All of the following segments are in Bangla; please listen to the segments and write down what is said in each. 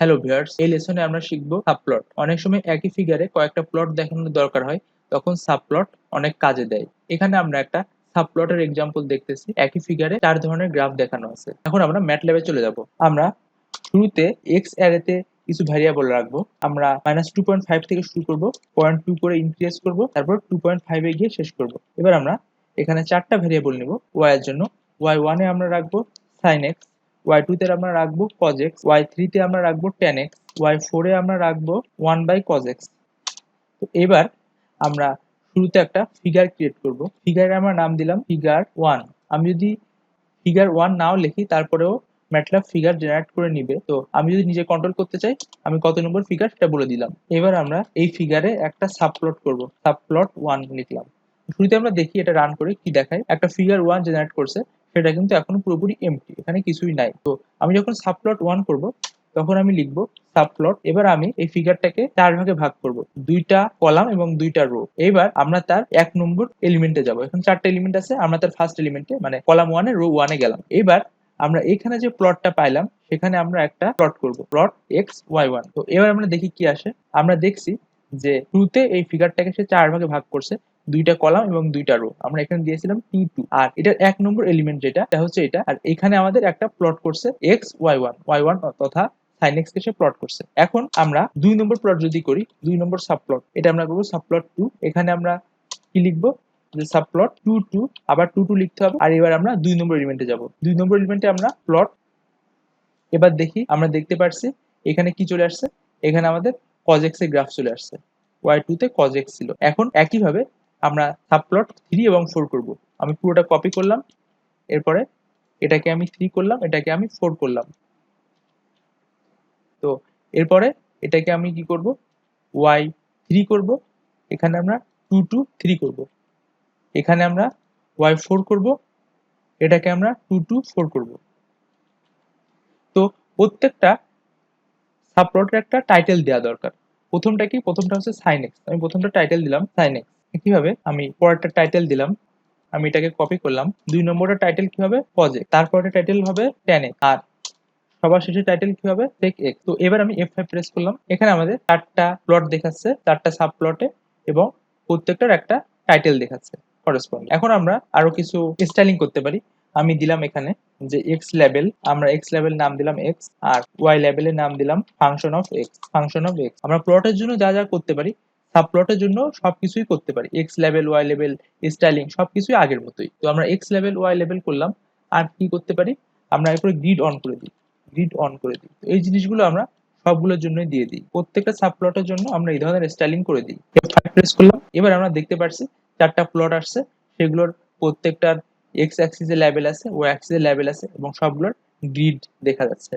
হ্যালো ভিউয়ার্স এই লেসনে আমরা শিখব সাবপ্লট অনেক সময় একই ফিগারে কয়েকটা প্লট দেখানোর দরকার হয়, তখন সাবপ্লট অনেক কাজে দেয়। এখানে আমরা একটা সাবপ্লটের এক্সাম্পল দেখতেছি। একই ফিগারে চার ধরনের গ্রাফ দেখানো আছে। এখন আমরা ম্যাট ল্যাবে চলে যাব। আমরা শুরুতে এক্স অ্যারেতে কিছু ভ্যারিয়েবল রাখব। আমরা মাইনাস টু পয়েন্ট ফাইভ থেকে শুরু করব পয়েন্ট টু করে ইনক্রিজ করব, তারপর টু পয়েন্ট ফাইভে গিয়ে শেষ করব। এবার আমরা এখানে চারটা ভ্যারিয়েবল নিব। ওয়াই এর জন্য ওয়াই ওয়ানে আমরা রাখব সাইন এক্স ওয়াই টু তে আমরা রাখব কজ এক্স ওয়াই থ্রি তে আমরা রাখব টেন এক্স ওয়াই ফোরে আমরা রাখব ওয়ান বাই কজ এক্স তো এবার আমরা শুরুতে একটা ফিগার ক্রিয়েট করব। ফিগারে আমরা নাম দিলাম ফিগার ওয়ান আমি যদি ফিগার ওয়ান নাও লিখি, তারপরেও ম্যাটল্যাব ফিগার জেনারেট করে নিবে। তো আমি যদি নিজে কন্ট্রোল করতে চাই, আমি কত নম্বর ফিগার সেটা বলে দিলাম। এবার আমরা এই ফিগারে একটা সাবপ্লট করব। সাবপ্লট ওয়ান লিখলাম। শুরুতে আমরা দেখি এটা রান করে কি দেখায়। একটা ফিগার ওয়ান জেনারেট করছে। সেটা কিন্তু এখনও পুরোপুরি এমটি এখানে কিছুই নাই। তো আমি যখন সাবপ্লট ওয়ান করব, তখন আমি লিখব সাবপ্লট এবার আমি এই ফিগারটাকে চার ভাগে ভাগ করব। দুইটা কলাম এবং দুইটা রো এবার আমরা তার এক নম্বর এলিমেন্টে যাব। এখন চারটা এলিমেন্ট আছে, আমরা তার ফার্স্ট এলিমেন্টে মানে কলাম ওয়ানে রো ওয়ানে গেলাম। এবার আমরা এখানে যে প্লটটা পাইলাম, সেখানে আমরা একটা প্লট করব। প্লট এক্স ওয়াই ওয়ান তো এবার আমরা দেখি কি আসে। আমরা দেখছি যে টুতে এই ফিগারটাকে সে চার ভাগে ভাগ করছে, দুইটা কলাম এবং দুইটা রো আমরা এখানে দিয়েছিলাম টি টু আর এটার এক নম্বর এলিমেন্ট যেটা হচ্ছে এটা। আর এখানে আমাদের একটা প্লট করছে X Y one Y one তথা সাইন এক্স কে সে প্লট করছে। এখন আমরা দুই নম্বর প্লট যদি করি, দুই নম্বর সাবপ্লট এটা আমরা করব সাবপ্লট টু এখানে আমরা কি লিখব? যে সাবপ্লট টু টু আবার টু টু লিখতে হবে। আর এবার আমরা দুই নম্বর এলিমেন্টে যাব। দুই নম্বর এলিমেন্টে আমরা প্লট এবার দেখি, আমরা দেখতে পারছি, এখানে কি চলে আসছে? এখানে আমাদের কজ এর গ্রাফ চলে আসছে। ওয়াই টু তে কজ ছিল। এখন একইভাবে আমরা সাবপ্লট থ্রি এবং ফোর করব। আমি পুরোটা কপি করলাম, এরপরে এটাকে আমি থ্রি করলাম, এটাকে আমি ফোর করলাম। তো এরপরে এটাকে আমি কি করব? ওয়াই থ্রি করব। এখানে আমরা টু টু থ্রি করব। এখানে আমরা ওয়াই ফোর করব। এটাকে আমরা টু টু ফোর করব। তো প্রত্যেকটা সাবপ্লটের একটা টাইটেল দেওয়া দরকার। প্রথমটা কি? প্রথমটা হচ্ছে সাইন এক্স আমি প্রথমটা টাইটেল দিলাম সাইন এক্স কীভাবে? আমি পরেরটা টাইটেল দিলাম, আমি এটাকে কপি করলাম। দুই নম্বরটা টাইটেল কি হবে পজে তারপরে টাইটেল হবে টেন আর সবার শেষে টাইটেল কি হবে টেক এক্স তো এবার আমি এফ প্রেস করলাম। এখানে আমাদের চারটা প্লট দেখাচ্ছে, চারটা সাব প্লটে এবং প্রত্যেকটার একটা টাইটেল দেখাচ্ছে করসপন্ড এখন আমরা আরও কিছু স্টাইলিং করতে পারি। আমি দিলাম এখানে যে এক্স লেভেল আমরা এক্স লেভেল নাম দিলাম এক্স আর ওয়াই লেভেলের নাম দিলাম function of X function of X আমরা প্লটের জন্য যা যা করতে পারি সাবপ্লটের জন্য সবকিছুই করতে পারি। X level Y level styling সবকিছুই আগের মতোই। তো আমরা এক্স লেভেল ওয়াই লেভেল করলাম, আর কি করতে পারি? আমরা এরপরে গ্রিড অন করে দিই গ্রিড অন করে দিই। তো এই জিনিসগুলো আমরা সবগুলোর জন্যই দিয়ে দিই। প্রত্যেকটা সাবপ্লটের জন্য আমরা এই ধরনের স্টাইলিং করে দিই। প্রেস করলাম। এবার আমরা দেখতে পাচ্ছি চারটা প্লট আসছে। সেগুলোর প্রত্যেকটার এক্স অ্যাক্সিসে লেভেল আছে ও অ্যাক্সিসে লেভেল আছে এবং সবগুলোর গ্রিড দেখা যাচ্ছে।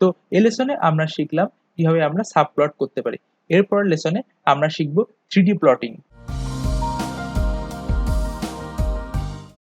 তো এই লেসনে আমরা শিখলাম কীভাবে আমরা সাব প্লট করতে পারি। এরপর লেসনে আমরা শিখব থ্রি প্লটিং